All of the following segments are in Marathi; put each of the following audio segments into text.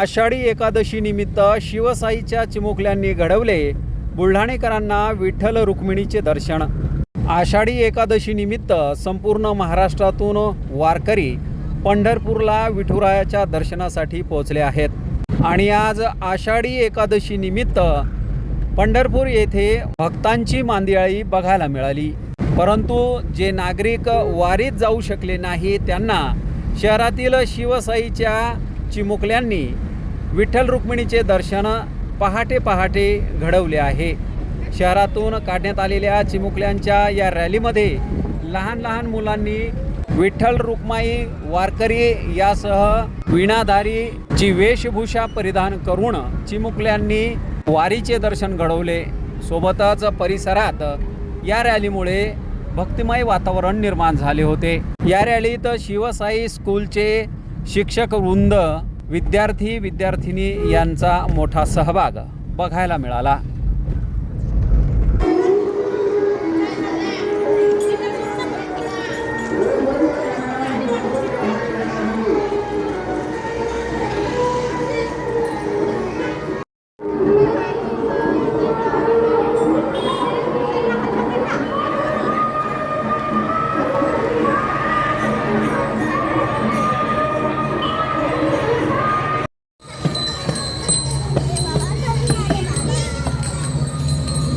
आषाढी एकादशी निमित्त शिवसाईच्या चिमुकल्यांनी घडवले बुलढाणेकरांना विठ्ठल रुक्मिणीचे दर्शन. आषाढी एकादशी निमित्त संपूर्ण महाराष्ट्रातून वारकरी पंढरपूरला विठुरायाच्या दर्शनासाठी पोहोचले आहेत. आणि आज आषाढी एकादशी निमित्त पंढरपूर येथे भक्तांची मांदियाळी बघायला मिळाली. परंतु जे नागरिक वारीत जाऊ शकले नाही त्यांना शहरातील शिवसाईच्या चिमुकल्यांनी विठ्ठल रुक्मिणीचे दर्शन पहाटे पहाटे घडवले आहे. शहरातून काढण्यात आलेल्या चिमुकल्यांच्या या रॅलीमध्ये लहान लहान मुलांनी विठ्ठल रुक्माई वारकरी यासह विणाधारीची वेशभूषा परिधान करून चिमुकल्यांनी वारीचे दर्शन घडवले. सोबतच परिसरात या रॅलीमुळे भक्तिमय वातावरण निर्माण झाले होते. या रॅलीत शिवसाई स्कूलचे शिक्षक वृंद विद्यार्थी विद्यार्थिनी यांचा मोठा सहभाग बघायला मिळाला.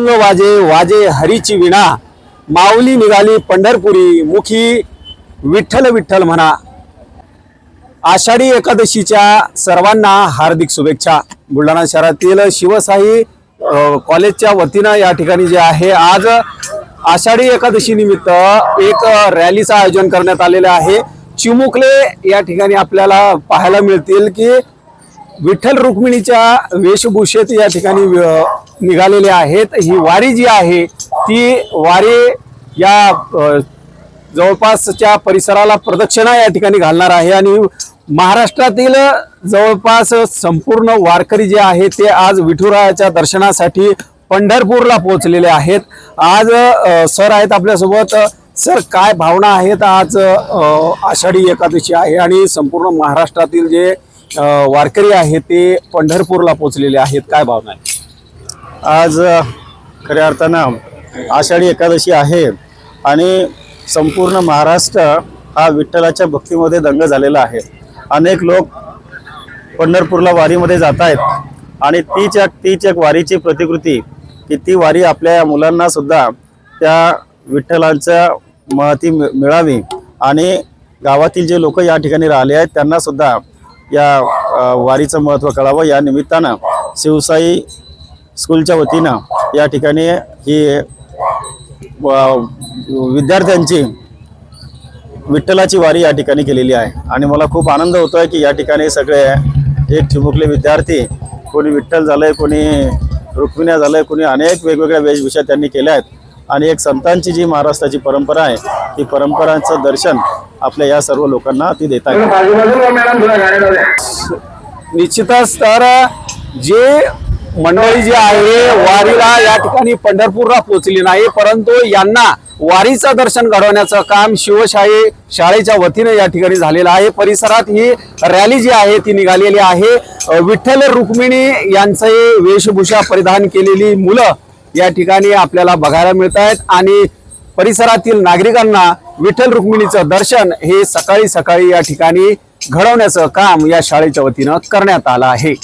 अभंग वाजे वाजे हरीची विणा. माऊली निघाली पंढरपुरी. मुखी विठ्ठल विठ्ठल म्हणा. आषाढी एकादशीच्या सर्वांना हार्दिक शुभेच्छा. बुलढाणा शहरातील शिवसाई कॉलेजच्या वतीनं या ठिकाणी जे आहे आज आषाढी एकादशी निमित्त एक रॅलीचं आयोजन करण्यात आलेलं आहे. चिमुकले या ठिकाणी आपल्याला पाहायला मिळतील की विठ्ठल रुक्मिणीच्या वेशभूषेत या ठिकाणी निघालेले आहेत. ही वारी जी आहे ती वारी या जवळपासच्या परिसराला प्रदक्षिणा या ठिकाणी घालणार आहे. आणि महाराष्ट्रातील जवळपास संपूर्ण वारकरी जे आहेत ते आज विठुरायाच्या दर्शनासाठी पंढरपूरला पोहोचलेले आहेत. आज सर आहेत आपल्यासोबत. सर काय भावना आहेत आज आषाढी एकादशी आहे आणि संपूर्ण महाराष्ट्रातील जे वारकरी आहेत ते पंढरपूरला पोहोचलेले आहेत. काय भावना आहे आज खऱ्या अर्थानं आषाढी एकादशी आहे आणि संपूर्ण महाराष्ट्र हा विठ्ठलाच्या भक्तीमध्ये दंग झालेला आहे. अनेक लोक पंढरपूरला वारीमध्ये जात आहेत आणि तीच एक तीच एक वारीची प्रतिकृती की ती वारी आपल्या मुलांना सुद्धा त्या विठ्ठलांच्या महती मि- मिळावी आणि गावातील जे लोक या ठिकाणी राहिले आहेत त्यांना सुद्धा या वारीचं महत्त्व कळावं या निमित्तानं शिवसाई स्कूलच्या वतीनं या ठिकाणी ही विद्यार्थ्यांची विठ्ठलाची वारी या ठिकाणी केलेली आहे. आणि मला खूप आनंद होतो आहे की या ठिकाणी सगळे एक चिमुकले विद्यार्थी कोणी विठ्ठल झालंय कोणी रुक्मिण्या झालंय कोणी अनेक वेगवेगळ्या वेशभूषा त्यांनी केल्या आहेत. आणि एक संतांची जी महाराष्ट्राची परंपरा आहे ती परंपरांचं दर्शन आपल्या या सर्व लोकांना ती देता येईल निश्चितच तर जे मंडळी जी आहे वारीला या ठिकाणी पंढरपूरला पोहोचली नाही परंतु यांना वारीचं दर्शन घडवण्याचं काम शिवशाही शाळेच्या वतीने या ठिकाणी झालेलं आहे. परिसरात ही रॅली जी आहे ती निघालेली आहे. विठ्ठल रुक्मिणी यांचंही वेशभूषा परिधान केलेली मुलं या ठिकाणी आपल्याला बघायला मिळत आहेत आणि परिसरातील नागरिकांना विठ्ठल रुक्मिणीचं दर्शन हे सकाळी सकाळी या ठिकाणी घडवण्याचं काम या शाळेच्या वतीनं करण्यात आलं आहे.